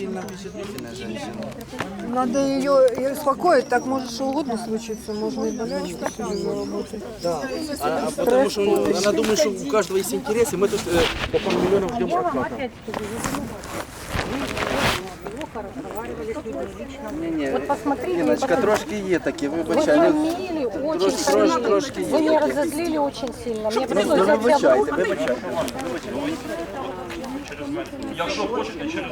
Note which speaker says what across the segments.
Speaker 1: сильно впечатлительная женщина.
Speaker 2: Надо ее и успокоить, так может что угодно случиться, можно и болячку себе заработать.
Speaker 1: Да. А, а потому что ну, она думает, что у каждого есть интерес, и мы тут э, по пару миллионов ждем проката.
Speaker 3: Вот посмотрите,
Speaker 1: Іночка, трошки є такі, вибачай.
Speaker 3: вы
Speaker 1: ну,
Speaker 3: хамили очень
Speaker 1: Трошки,
Speaker 3: сильно.
Speaker 1: трошки, трошки
Speaker 3: Вы
Speaker 1: є.
Speaker 3: меня разозлили очень сильно. Мне
Speaker 1: Ну,
Speaker 3: пришлось
Speaker 1: ну,
Speaker 3: взять себя в
Speaker 1: вибачайте,
Speaker 3: руки.
Speaker 1: вибачайте.
Speaker 4: Якщо хочете, через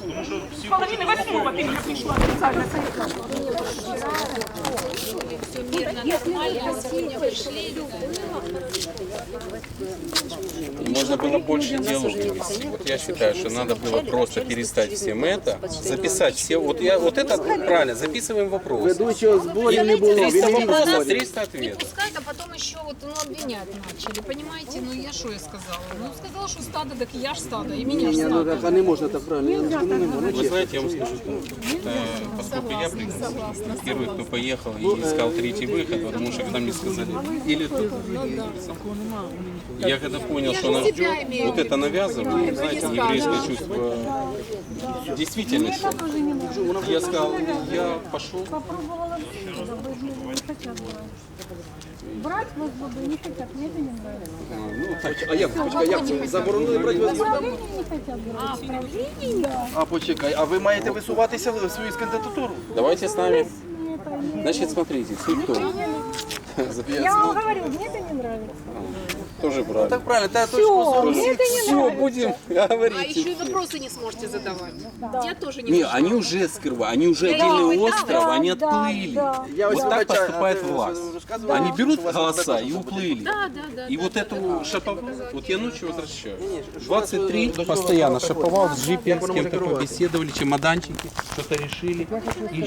Speaker 4: Тому що всі
Speaker 5: Половина восьмого ты пришла специально.
Speaker 6: Можно было больше диалога вести. Вот я считаю, что надо было просто перестать всем это, записать все. Вот я вот это правильно, записываем вопросы.
Speaker 1: Ведучого зборів не було,
Speaker 6: 300
Speaker 1: він не
Speaker 6: вопросов,
Speaker 1: відповідь.
Speaker 6: 300
Speaker 7: Не
Speaker 6: ответов.
Speaker 7: пускают, а потом еще вот ну, обвинять начали, понимаете? Ну я что я сказала? Ну сказала, что стадо, так и я ж стадо, и меня ж
Speaker 1: Ні, ну
Speaker 7: стадо.
Speaker 1: так, а не можна так правильно. я скажу, не можна,
Speaker 6: Вы
Speaker 1: чесно.
Speaker 6: знаете, я вам скажу, э, поскольку я пригласил, первый, кто поехал и искал третий выход, потому что когда мне сказали, или тут, я когда понял, что нас ждет, вот это навязывание, знаете, еврейское чувство действительности. Я сказал, я пошел,
Speaker 3: Брать вас буду, не хотят, мне это не нравится.
Speaker 6: ну, так,
Speaker 1: А як, почекай, як це? Заборонили брати вас?
Speaker 3: Управление не хотят брать.
Speaker 1: А почекай, а ви маєте висуватися в свою кандидатуру?
Speaker 6: давайте с нами. Значит, смотрите, суть в том.
Speaker 3: Я вам говорю, мне это не нравится.
Speaker 6: Тоже правильно.
Speaker 1: Так правильно, та точку зору.
Speaker 3: Мне это не
Speaker 6: Все, будем
Speaker 7: А
Speaker 6: говорить.
Speaker 7: еще и вопросы не сможете задавать. Я тоже не
Speaker 6: Не,
Speaker 7: могу.
Speaker 6: они уже скрывают, они уже отдельный
Speaker 7: да,
Speaker 6: остров,
Speaker 3: да,
Speaker 6: они
Speaker 3: да,
Speaker 6: отплыли.
Speaker 3: да.
Speaker 1: Я ось
Speaker 6: Вот так
Speaker 1: вибачаю,
Speaker 6: поступает
Speaker 1: а ви
Speaker 6: власть.
Speaker 1: розказували,
Speaker 6: Они берут
Speaker 1: що у вас
Speaker 6: голоса
Speaker 1: так
Speaker 6: и уплыли.
Speaker 7: Да, да, да.
Speaker 6: И вот эту шаповал, вот я ночью возвращаюсь.
Speaker 1: Не-не, что
Speaker 6: 23
Speaker 1: это, до чего
Speaker 6: постоянно
Speaker 1: это
Speaker 6: шаповал
Speaker 1: доходит?
Speaker 6: с джипе,
Speaker 1: Як
Speaker 6: с
Speaker 1: воно може
Speaker 6: кем-то
Speaker 1: керувати?
Speaker 6: побеседовали, чемоданчики, что-то решили. И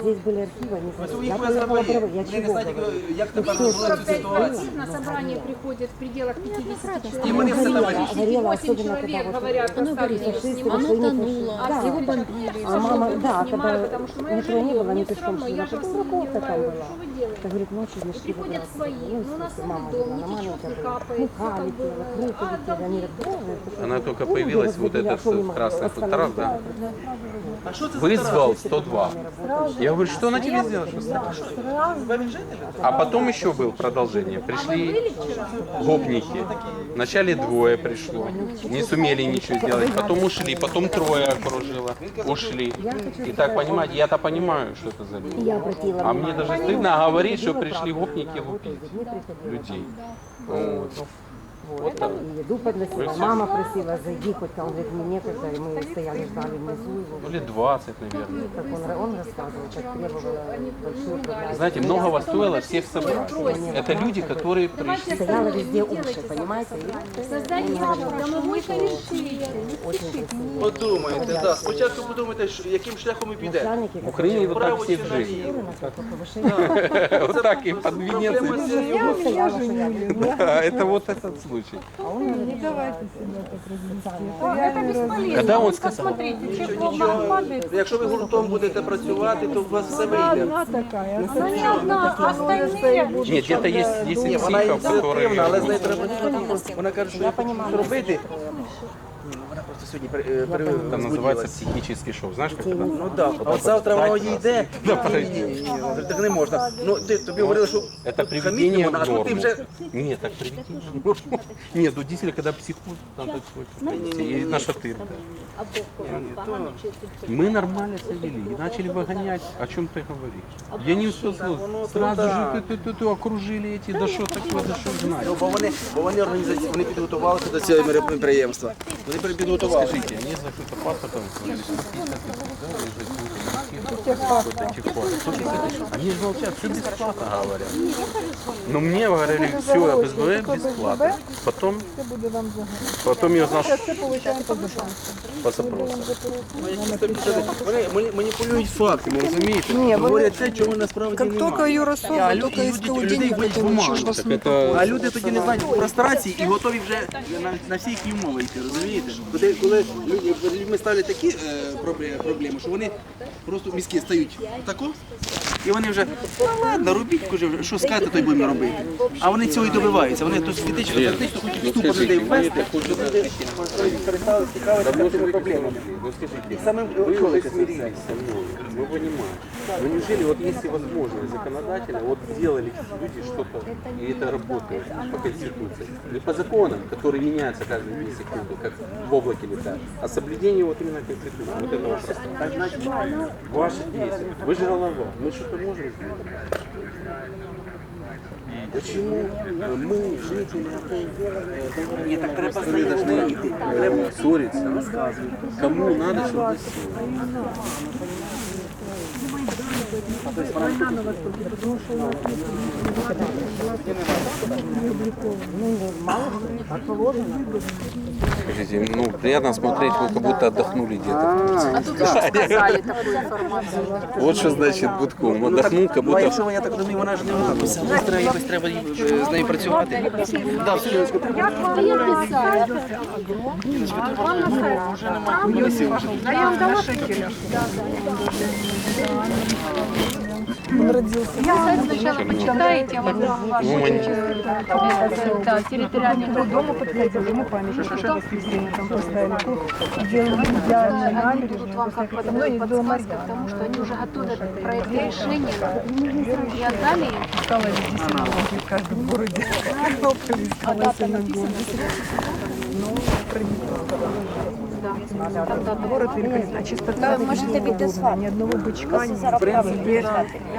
Speaker 8: Здесь были архивы, они
Speaker 1: Ось ви
Speaker 8: Я
Speaker 1: їх
Speaker 8: поехала
Speaker 1: визнали.
Speaker 8: Я
Speaker 1: Ви не
Speaker 8: чего
Speaker 1: знаєте,
Speaker 8: говорю?
Speaker 1: як тепер розвивається ситуація.
Speaker 7: На собрание приходят в пределах 50 человек.
Speaker 1: І вони все
Speaker 8: Горело, горело,
Speaker 7: 8
Speaker 8: особенно когда вот
Speaker 7: говорят,
Speaker 8: ну, фашисты,
Speaker 7: снимать.
Speaker 8: что они
Speaker 7: А
Speaker 8: да.
Speaker 7: его бомбили.
Speaker 8: А мама, да, когда
Speaker 7: потому что моя
Speaker 8: метро не было, они
Speaker 7: мне все
Speaker 8: пешком
Speaker 7: равно,
Speaker 8: шли. А
Speaker 7: не
Speaker 8: руководство там была.
Speaker 7: что вы делаете.
Speaker 8: Так говорит, ночью
Speaker 7: И
Speaker 8: значит,
Speaker 7: приходят свои,
Speaker 8: ну,
Speaker 7: но у нас
Speaker 8: слушай, мама
Speaker 7: дом,
Speaker 8: была,
Speaker 7: не
Speaker 8: на маме
Speaker 7: течет, не капает,
Speaker 8: Ну,
Speaker 7: всё
Speaker 8: кали,
Speaker 7: там было.
Speaker 8: круто
Speaker 7: А,
Speaker 8: летели, они говорят, это?
Speaker 6: Она только
Speaker 8: Ну,
Speaker 6: появилась, вот
Speaker 8: не могли?
Speaker 6: красный
Speaker 8: Остальные
Speaker 6: фоторов, да?
Speaker 1: А
Speaker 6: Вызвал 102. Я говорю, что она тебе сделала? А потом еще был продолжение. Пришли гопники. Вначале двое пришло. Не сумели ничего сделать. Потом ушли. Потом трое окружило. Ушли. И так, понимаете, я-то понимаю, что это за люди. А мне даже стыдно говорить, что пришли гопники лупить людей. Вот.
Speaker 8: Вот. И еду подносила. Мама просила, зайди, хоть он говорит, мне некогда, и мы стояли, ждали внизу его.
Speaker 6: Ну, лет 20, наверное.
Speaker 8: Как он, он рассказывал, как требовала большую.
Speaker 6: Знаете, многого стоило всех собрать. Это люди, которые пришли.
Speaker 8: Стояла везде уши, понимаете? И
Speaker 3: Создайте домовой решили.
Speaker 8: очень красиво.
Speaker 1: Подумайте, да. Спочатку подумайте, яким шляхом підемо.
Speaker 8: Начальники,
Speaker 6: В Украине вот так
Speaker 1: чи
Speaker 6: жили. Вот так и под венец. Да, это вот этот случай.
Speaker 8: А он говорит,
Speaker 2: Не давайте себя так развести.
Speaker 3: Это бесполезно.
Speaker 6: Когда он
Speaker 3: Вот
Speaker 6: сказал?
Speaker 3: Посмотрите, чекло
Speaker 1: Нічого,
Speaker 3: падает.
Speaker 1: якщо ви гуртом будете працювати, то у вас все
Speaker 2: Она
Speaker 1: вийде.
Speaker 2: одна такая.
Speaker 3: Она не одна, а остальные...
Speaker 6: Нет, где-то есть 10
Speaker 1: Ні, вона
Speaker 6: психов,
Speaker 1: ініціативна, але з нею
Speaker 6: которые...
Speaker 1: треба дискутувати. Вона каже, що що робити. Ні, ну, Вона просто сьогодні при- е, при-
Speaker 6: Там называется
Speaker 1: возбудилась.
Speaker 6: психический шок. Знаешь, как это?
Speaker 1: Ну так, а от завтра воно їде. Ні, ні, ні, ні, ні, так не можна. Ну ти тобі говорили, що
Speaker 6: Это
Speaker 1: хаміть
Speaker 6: приведение
Speaker 1: не
Speaker 6: в
Speaker 1: можна, а тут ти
Speaker 6: норму.
Speaker 1: вже
Speaker 6: Нет, так приведение в норму. Нет, ну действительно, когда психуют, там такое. И на шатырь. Мы нормально себя вели и начали выгонять. О чем ты говоришь? Я не успел сказать. Сразу же ты, ты, ты, ты окружили эти, да что такое, да что знать.
Speaker 1: Ну, бо вони, бо вони організації, вони підготувалися до цього мероприємства. Вони при- підготувалися.
Speaker 6: Скажите, они за каким-то паспортом говорили, что 50 тысяч, да, лежит Они же молчат, все бесплатно говорят. Но мне говорили, все, ФСБ бесплатно. Потом,
Speaker 2: Це буде вам загадати.
Speaker 6: потом я узнал,
Speaker 2: Це
Speaker 6: что
Speaker 2: получаємо по запросу.
Speaker 6: по запросу.
Speaker 1: Вони мани- маніпулюють фактами, розумієте?
Speaker 2: Ні, вони-
Speaker 1: Говорять те, чого насправді
Speaker 2: Как только
Speaker 1: немає.
Speaker 2: юрособа,
Speaker 1: А лю-
Speaker 2: только
Speaker 1: і
Speaker 2: из
Speaker 1: люди-
Speaker 2: того
Speaker 1: людей
Speaker 2: денег,
Speaker 1: бить
Speaker 2: это ничего ж
Speaker 1: бумагу.
Speaker 2: вас
Speaker 6: Так
Speaker 2: не
Speaker 6: это
Speaker 1: А люди тоді не знають прострації і готові вже на, на всі їхні умови йти, розумієте? Коли, коли люди, перед людьми ставлять такі е, проблеми, проблеми, що вони просто мізки стають тако, І вони вже, ну ладно, робіть, вже, що скажете, то й будемо робити. А вони цього і добиваються. Вони тут фізично, практично хочуть ступор людей ввести, щоб люди перестали цікавитися цими проблемами. І самим очолити це все.
Speaker 6: Мы понимаем. Но неужели вот если возможно законодательно, вот сделали люди что-то, и это работает по Конституции, не по законам, которые меняются каждые две секунды, как в облаке летают, а соблюдение вот именно Конституции, вот этого просто.
Speaker 1: Так значить,
Speaker 6: Ваши действия. Вы же голова. Мы что-то сделать?
Speaker 1: Почему мы, жители этой э, не так треба мы должны идти, треба
Speaker 6: Ссориться, рассказывать. Кому надо, чтобы Скажите, ну приятно смотреть, вы как будто отдохнули где-то.
Speaker 7: А тут еще сказали такую информацию.
Speaker 6: Вот что значит Будком. Отдохнул, как
Speaker 1: Ну, а
Speaker 6: будто
Speaker 1: якщо я так розумію, вона ж не вона писала. Треба якось треба е, з нею працювати. Да, все, Леночка,
Speaker 3: А я писала. Сначала почитаете, а потом Да, территориальный
Speaker 2: Дома подходил, ему память, что что там поставили. Делали набережную.
Speaker 3: будут вам как
Speaker 2: Подо мной
Speaker 3: подавать
Speaker 2: не было
Speaker 3: подсказки,
Speaker 2: Марьяна.
Speaker 3: потому что они уже готовят проект решения и отдали им.
Speaker 2: Стало действительно в каждом городе. Стала синагога. Ну, Город великолепный, а чистота удобная, ни одного бычка, ни принципе.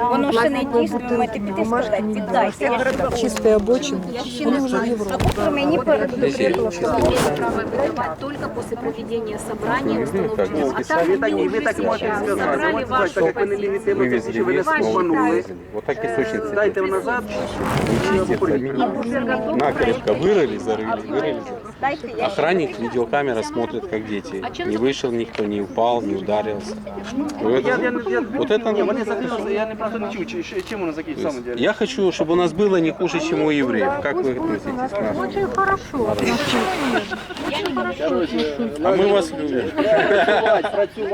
Speaker 9: Воно ще не дійсно, ви маєте піти сказати, віддайте. Я ж
Speaker 2: Чистые обочины, они уже в Европе.
Speaker 9: а поки мені передали.
Speaker 3: Имеет право выдавать только после проведения собрания установленного. А там
Speaker 1: ви так, і
Speaker 3: они
Speaker 1: ви
Speaker 3: уже
Speaker 1: так можете
Speaker 3: сейчас
Speaker 1: зв'язати.
Speaker 3: забрали
Speaker 1: Можете
Speaker 3: вашу
Speaker 1: сказати, так як ви не
Speaker 3: позицию.
Speaker 1: легітимно,
Speaker 6: вывезли
Speaker 1: що ви
Speaker 6: лес,
Speaker 1: нас обманули.
Speaker 6: Вот так и сочницы.
Speaker 1: Дайте ви назад.
Speaker 6: Накрепко вырыли, зарыли, вырыли.
Speaker 9: Дайте, я
Speaker 6: Охранник, видеокамера смотрит, как дети. Не вышел никто, не упал, не ударился. Вот
Speaker 1: Я, я,
Speaker 6: это-
Speaker 1: я,
Speaker 6: Вот это
Speaker 1: ні, вони
Speaker 6: надо.
Speaker 1: загинули, я не просто не чув, чи- чи- чим воно закінчиться саме діло.
Speaker 6: Я хочу, чтобы у нас было не хуже, чем у евреев. Как вы относитесь к нам?
Speaker 3: Очень хорошо.
Speaker 6: А мы вас любим.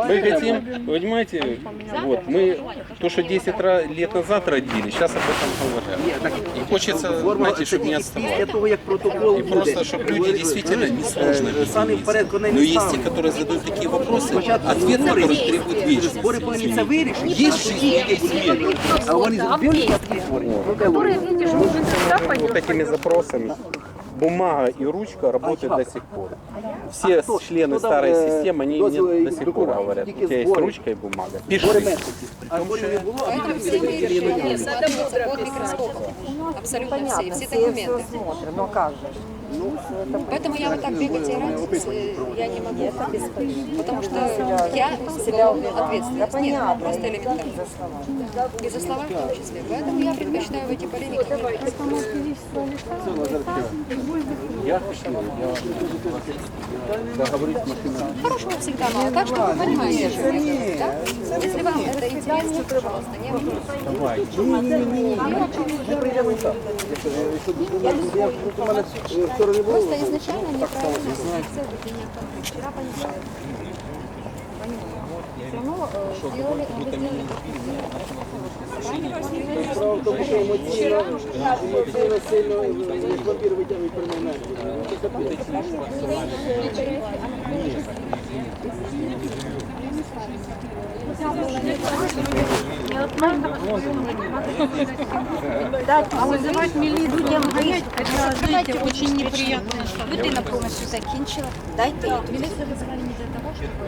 Speaker 6: Мы хотим, понимаете, вот мы то, что 10 ра- лет назад родили, сейчас об этом говорят. И хочется, знаете, чтобы не
Speaker 1: Після
Speaker 6: отставали.
Speaker 1: того, як протокол
Speaker 6: И
Speaker 1: буде,
Speaker 6: просто, чтобы люди действительно несложно
Speaker 1: Э, сами в порядку не
Speaker 6: Но есть те,
Speaker 1: ставлю.
Speaker 6: которые задают такие вопросы, ответ на которые требует вечности.
Speaker 1: Збори повинні це вирішити.
Speaker 6: Есть жизнь, есть смерть.
Speaker 1: А вони зробили такі створення.
Speaker 3: Которые, видишь, нужно всегда
Speaker 6: Вот
Speaker 3: пойдет.
Speaker 6: такими запросами бумага и ручка работают до сих пор. Все
Speaker 1: кто-
Speaker 6: члены
Speaker 1: кто там,
Speaker 6: старой
Speaker 1: э,
Speaker 6: системы, они
Speaker 1: дозволы
Speaker 6: мне
Speaker 1: и
Speaker 6: до сих пор
Speaker 1: документы?
Speaker 6: говорят, у
Speaker 1: Какие
Speaker 6: тебя есть
Speaker 1: сборы?
Speaker 6: ручка и бумага.
Speaker 1: Збори
Speaker 6: Пиши.
Speaker 1: месяців. А зборів не було, а потім
Speaker 7: Все мы решили, надо будет под микроскопом. Абсолютно все, все документы.
Speaker 8: смотрим, но как же?
Speaker 7: Поэтому я вот так бегать и орать, э, я не могу. Потому что я уголовную ответственность. Нет, просто элементарно. И за слова в том числе. Поэтому я предпочитаю в эти полемики не лезть.
Speaker 6: Я хочу, я договорюсь с машиной.
Speaker 7: Хорошего всегда мало. Так что вы понимаете, что я говорю, да? Если вам это интересно, пожалуйста, не вопрос. Просто изначально неправильно ведения кампании. Вчера понимали. Все равно э, сделали, вы сделали
Speaker 1: Справа в тому, що емоційно, емоційно сильно як вампір витягують перемогу.
Speaker 3: А вызывать милицию людям гонять, это, знаете, очень неприятно.
Speaker 9: Людина повністю закінчила. Дайте їй.
Speaker 7: Милицию вызывали не для того, чтобы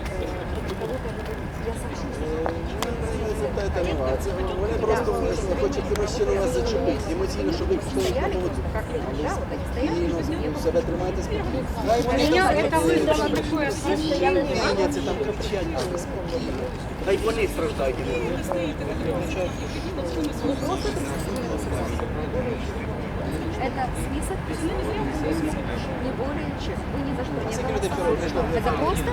Speaker 7: та інновація.
Speaker 1: Вони просто хочуть емоційно вас зачепити, емоційно, щоб ви пішли їх помогти. Ну, себе тримайте спокійно. Хай там... Це там кричання, спокійно. ви спокійно. Хай вони страждають. і не ви.
Speaker 7: Это список не более чем. Вы ни за что не голосовали. Это просто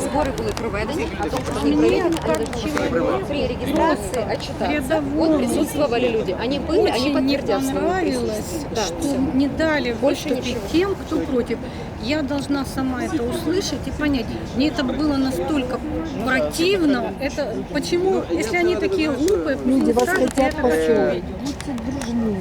Speaker 7: сборы были проведені, а то, что они проведены, они должны при регистрации отчитаться. Вот присутствовали люди. Они были, они
Speaker 3: Очень не
Speaker 7: подтвердят свою
Speaker 3: понравилось,
Speaker 7: присутствие. Да,
Speaker 3: что
Speaker 7: всё.
Speaker 3: не дали
Speaker 7: Больше
Speaker 3: выступить
Speaker 7: ничего.
Speaker 3: тем, кто против.
Speaker 10: я должна сама это услышать и понять. Мне это было настолько противно. Это почему, если они такие глупые,
Speaker 2: Люди вас хотят
Speaker 10: это
Speaker 2: построить. Будьте дружны.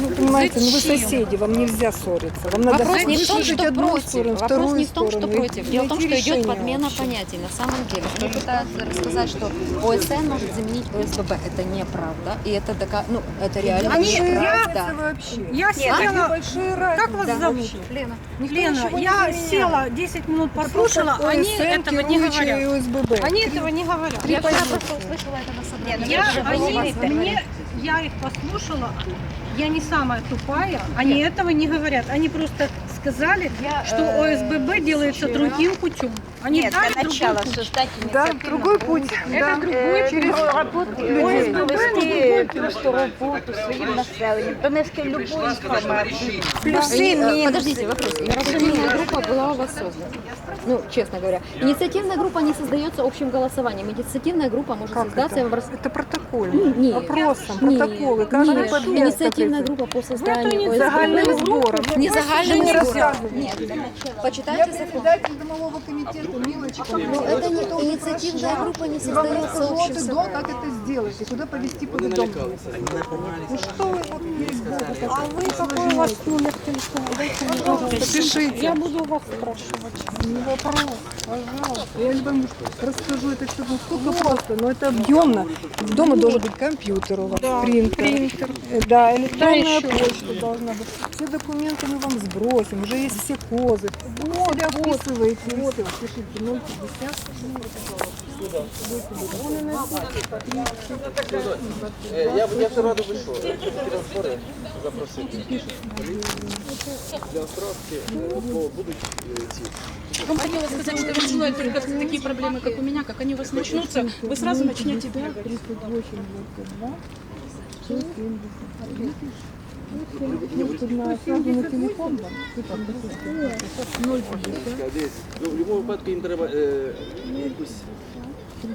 Speaker 2: Ну, понимаете, ну вы соседи, вам нельзя ссориться. Вам надо
Speaker 7: Вопрос не в том, что против.
Speaker 2: сторону,
Speaker 7: Вопрос не в том, что против. Дело в том, что идет подмена
Speaker 2: вообще.
Speaker 7: понятий. На самом деле, мне пытаются рассказать, что ОСН может заменить ОСББ. Это неправда. И это дока... ну, это реально
Speaker 10: Они-.
Speaker 2: Разница вообще.
Speaker 10: Я
Speaker 2: большие
Speaker 10: как вас зовут?
Speaker 7: Лена.
Speaker 10: Лена,
Speaker 2: не
Speaker 10: я села 10 минут послушала, они этого не говорят. Они этого не говорят.
Speaker 7: Я просто услышала это на собрании.
Speaker 10: Я, они, мне, я их послушала, я не самая тупая, они этого не говорят. Они просто сказали, что ОСББ делается другим путем. Они
Speaker 9: Нет,
Speaker 10: дали
Speaker 9: для
Speaker 10: другой
Speaker 9: начала
Speaker 10: путь.
Speaker 9: создать
Speaker 2: Да, другой путь.
Speaker 10: Это другой через
Speaker 9: роботу
Speaker 10: ОСББ, но другой путь.
Speaker 9: просто роботу своїм населенням, донести любу інформацію. Плюси,
Speaker 7: Они, э,
Speaker 9: мінуси.
Speaker 7: Подождите, вопрос. Инициативная группа была у вас создана. Ну, честно говоря. Инициативная группа не создается общим голосованием. Инициативная группа может
Speaker 2: Как
Speaker 7: создаться
Speaker 2: это?
Speaker 7: в образ-
Speaker 2: Это протокол.
Speaker 7: Нет.
Speaker 2: Опросом,
Speaker 7: Нет,
Speaker 2: протоколы. Каждый
Speaker 7: нет.
Speaker 2: подъезд
Speaker 7: Инициативная
Speaker 2: какой-то.
Speaker 7: группа по
Speaker 10: Ну,
Speaker 7: созданию ОСББ.
Speaker 2: Загальным сбором.
Speaker 7: Не загальным
Speaker 2: не
Speaker 7: сбором.
Speaker 2: рассказывайте.
Speaker 7: Нет. Почитайте закон.
Speaker 2: домового комитета, милочка.
Speaker 7: Но это не инициативная группа не создается общим
Speaker 2: до, как это сделать и куда повести по дому. Ну что вы вот не сказали?
Speaker 10: А вы какой у вас номер телефона? Дайте мне, пожалуйста.
Speaker 2: Пишите.
Speaker 10: Я буду вас спрашивать.
Speaker 2: Не вопрос, пожалуйста. Я вам расскажу, это все настолько просто, но это объемно. Дома должен быть компьютер у вас, принтер. Э, Да, электронная
Speaker 10: еще?
Speaker 2: почта должна быть. Все документы мы вам сбросим, уже есть все козы. Вот, себя вписываете, и все. Пишите 050.
Speaker 1: Я, я все радий вийшов. Збори запросити. Для бо будуть ці.
Speaker 5: Вам хотела сказать, что я желаю только такие проблемы, как у меня, как они у вас начнутся, вы сразу начнете бегать.
Speaker 1: Ну, в будь-якому випадку їм треба е, якусь
Speaker 3: Я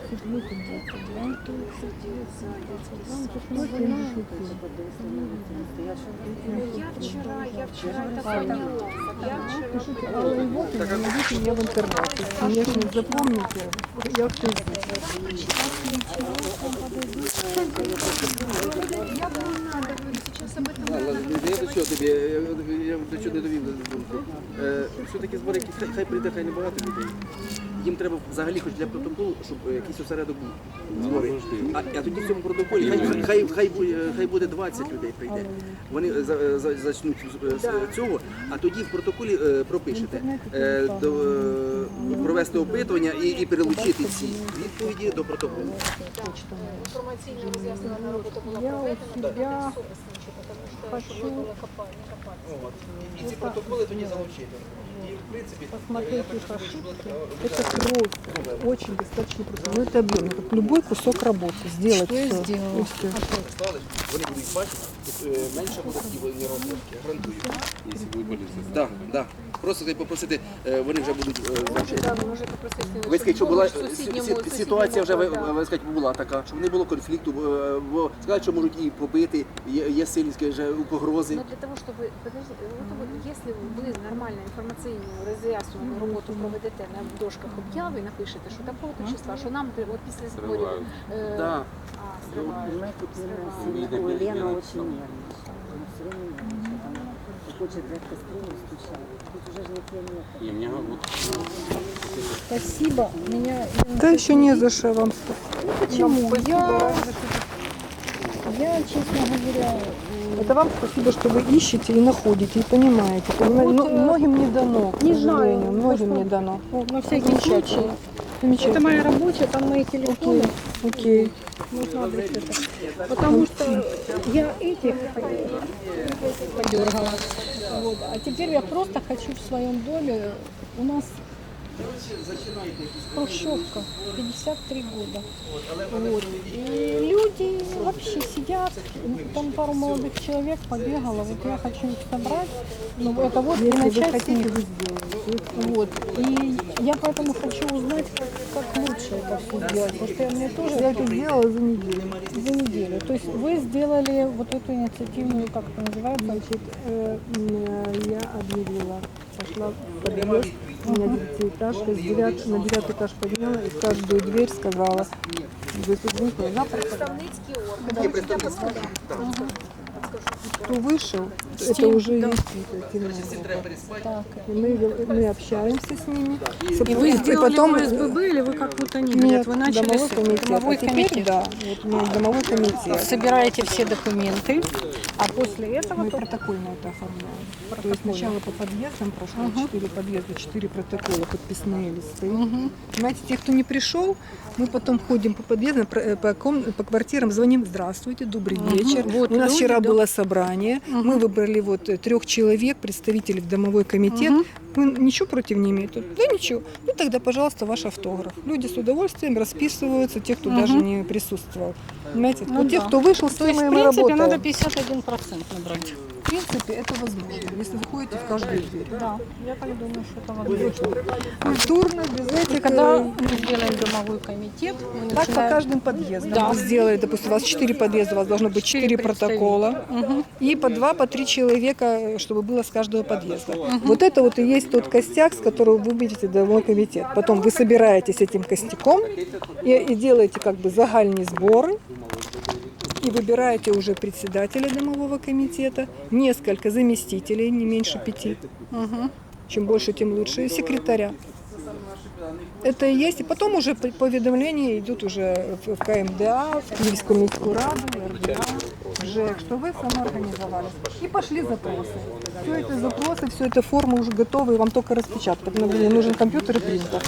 Speaker 3: вчера, я вчера это поняла. Я вчера
Speaker 2: А и найдите меня в интернете. Конечно, запомните. Я в Фейсбуке.
Speaker 1: Я до. Все-таки збори, хай прийде, хай не багато людей. Їм треба взагалі хоч для протоколу, щоб е, якийсь осередок був. Збори. А, а тоді в цьому протоколі хай, хай, хай, хай, е, хай буде 20 людей прийде. Вони е, за, за, зачнуть з- з цього, а тоді в протоколі е, пропишете е, до, е, провести опитування і, і перелучити ці відповіді до протоколу.
Speaker 2: Я у себя хочу
Speaker 1: І ці протоколи тоді залучити. І в принципі
Speaker 2: посмотреть их ошибки. Это просто, очень достаточно просто. Ну, это объем. Это любой кусок работы. Сделать все. И всё.
Speaker 1: стали, вони будуть бачити, тут, е, менше буде такі вольні розробки, гарантую.
Speaker 6: Если вы были
Speaker 1: Так, так. Просто хай попросити, е, вони вже будуть е, значить. Ви скажіть, що була е, сі- сі- ситуація вже ви, ви скажіть, була така, щоб не було конфлікту, е, бо сказати, що можуть і побити, є, є сильні скажімо, погрози.
Speaker 3: Но для того, чтобы, подождите, вот, вот, если ви нормально інформаційну роз'яснювальну роботу проведете на дошках об'яви, напишете, що такого то числа, що нам треба от після зборів.
Speaker 6: Сривають.
Speaker 3: е,
Speaker 1: Да.
Speaker 3: А, сривають.
Speaker 6: Лена очень И мне вот
Speaker 10: Спасибо. Меня
Speaker 2: Да еще не за что вам
Speaker 10: почему? Я, я, честно говоря,
Speaker 2: Это вам спасибо, что вы ищете и находите, и понимаете. понимаете?
Speaker 10: Вот,
Speaker 2: Ну,
Speaker 10: э,
Speaker 2: многим не дано, к
Speaker 10: не
Speaker 2: сожалению,
Speaker 10: знаю,
Speaker 2: многим не дано.
Speaker 10: ну, на всякий случай.
Speaker 2: Замечательно.
Speaker 10: Это моя рабочая, там мои телефоны.
Speaker 2: Окей.
Speaker 10: Нужно адрес это. Потому что я этих подергала. Вот. А теперь я просто хочу в своем доме. У нас
Speaker 2: Хрущевка, 53 года. Вот. И люди вообще сидят, там пару молодых человек побегало, вот я хочу их собрать, ну это вот и начать с них. Вот. И я поэтому хочу узнать, как, лучше это все сделать, потому что я мне тоже... Я это сделала за неделю. За неделю. То есть вы сделали вот эту инициативную, как это называется? Значит, э, я объявила, пошла в подъезд, у меня девятиэтажка, с девят- на девятый этаж подняла и в каждую дверь сказала, государственный запад, кто вышел, это уже есть. Так, и мы, мы общаемся с ними.
Speaker 10: И вы сделали
Speaker 2: потом
Speaker 10: ОСББ или вы как будто не
Speaker 2: Нет,
Speaker 10: Вы начали
Speaker 2: домовой
Speaker 10: с
Speaker 2: комитет.
Speaker 10: домовой
Speaker 2: А теперь,
Speaker 10: комитет.
Speaker 2: да, вот у меня домовой комитет.
Speaker 10: Собираете все документы, а после этого
Speaker 2: Мы протокольно это оформляем. То есть сначала по подъездам прошло четыре подъезда, четыре протокола, подписные листы. Понимаете, те, кто не пришел, мы потом ходим по подъездам, э, по, ком- по квартирам, звоним, здравствуйте, добрый вечер.
Speaker 10: Вот
Speaker 2: У нас
Speaker 10: люди,
Speaker 2: вчера
Speaker 10: да.
Speaker 2: было собрание, мы выбрали вот э, трех человек, представителей в домовой комитет. Вы ничего против не имеете? Да ничего. Ну тогда, пожалуйста, ваш автограф. Люди с удовольствием расписываются, те, кто даже не присутствовал. Понимаете,
Speaker 10: Ну
Speaker 2: вот тех,
Speaker 10: да.
Speaker 2: кто вышел, с
Speaker 10: То есть, в принципе,
Speaker 2: работаем.
Speaker 10: надо 51% набрать.
Speaker 2: В принципе, это возможно, если вы ходите в каждую дверь.
Speaker 10: Да, я так думаю, что это возможно.
Speaker 2: Культурно, без этих...
Speaker 10: когда
Speaker 2: э,
Speaker 10: мы сделаем домовой комитет, мы
Speaker 2: Так по
Speaker 10: начинаем-
Speaker 2: каждым подъездам.
Speaker 10: Да.
Speaker 2: Вы сделали, допустим, у вас 4 подъезда, у вас должно быть 4 протокола. И по 2, по 3 человека, чтобы было с каждого подъезда. Вот это вот и есть тот костяк, с которого вы будете домой комитет. Потом вы собираетесь этим костяком и, и делаете как бы загальные сборы. И выбираете уже председателя домового комитета, несколько заместителей, не меньше пяти. Чем больше, тем лучше. Секретаря. Это и есть. И потом уже по- поведомления идут уже в КМДА, в Киевскую міську раду, РДА, ЖЭК, что вы самоорганизовались. И пошли запросы. Все это запросы, все это формы уже готовы, вам только распечатать. Нужен компьютер и принтер.